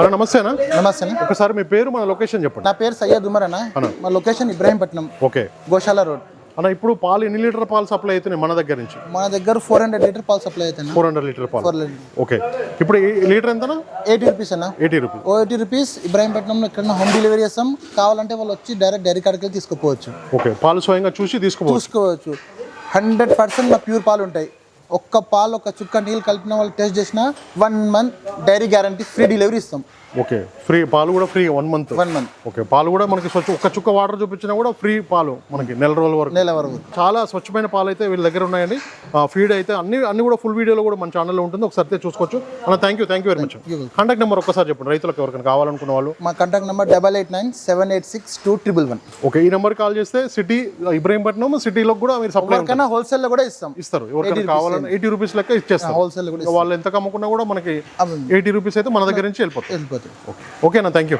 అన్న నమస్తేనా? నమస్తే అన్న. ఒకసారి మీ పేరు మన లొకేషన్ చెప్పండి. నా పేరు సయ్యద్ ఉమర్ అన్న. మా location Ibrahimpatnam okay. Goshala road. అన్న ఇప్పుడు పాలు ఎన్ని లీటర్ పాలు సప్లై అవుతున్నాయి మన దగ్గర నుంచి? మన దగ్గర ఫోర్ హండ్రెడ్ లీటర్ పాలు సప్లై అవుతాయి ఫోర్ హండ్రెడ్ లీటర్ పాలు. ఓకే. ఇప్పుడు ఈ లీటర్ ఎంతనా? ఎయిటీ రూపీస్ అన్న. Eighty rupees. ఓ ఎయిటీ రూపీస్ ఇబ్రాహీంపట్నంలో ఇక్కడ హోమ్ డెలివరీ చేస్తాం. కావాలంటే వాళ్ళు వచ్చి డైరెక్ట్ డైరీ కాడికి వెళ్ళి తీసుకోపోవచ్చు. ఓకే. పాలు స్వయంగా చూసి తీసుకోవచ్చు చూసుకోవచ్చు. హండ్రెడ్ పర్సెంట్ మా ప్యూర్ పాలు ఉంటాయి. ఒక్క పాలు ఒక చుక్క నీళ్ళు కలిపిన వాళ్ళు టెస్ట్ చేసిన one month dairy guarantee free delivery ఇస్తాం. ఓకే ఫ్రీ పాలు కూడా free one month. One month. Okay పాలు కూడా మనకి స్వచ్ఛ ఒక్క చుక్క వాటర్ చూపించినా కూడా ఫ్రీ పాలు మనకి నెల రోజుల వరకు. నెల వరకు. చాలా స్వచ్ఛమైన పాలు అయితే వీళ్ళ దగ్గర ఉన్నాయండి. ఫీడ్ అయితే అన్ని అన్ని కూడా ఫుల్ వీడియోలో కూడా మన ఛానల్లో ఉంటుంది. ఒకసారి చూసుకోవచ్చు. అన్న thank you thank you very much contact number ఒక్కసారి చెప్పండి. రైతులకు ఎవరికైనా కావాలనుకున్న వాళ్ళు. మా contact number double eight nine seven eight six two triple one okay ఈ నెంబర్ కాల్ చేస్తే సిటీ ఇబ్రహీంపట్నం సిటీలో కూడా మీరు సప్లై ఎవరికైనా హోల్సేల్లో కూడా ఇస్తాం. ఇస్తారు. ఎవరికైనా కావాలని ఎయిటీ రూపీస్ లెక్క ఇచ్చేస్తారు హోల్సేల్ వాళ్ళు ఎంత కమ్ముకున్నా కూడా మనకి. ఎయిటీ రూపీస్ అయితే మన దగ్గర నుంచి వెళ్ళిపోతాయి. వెళ్ళిపోతాయి. ఓకేనా? Thank you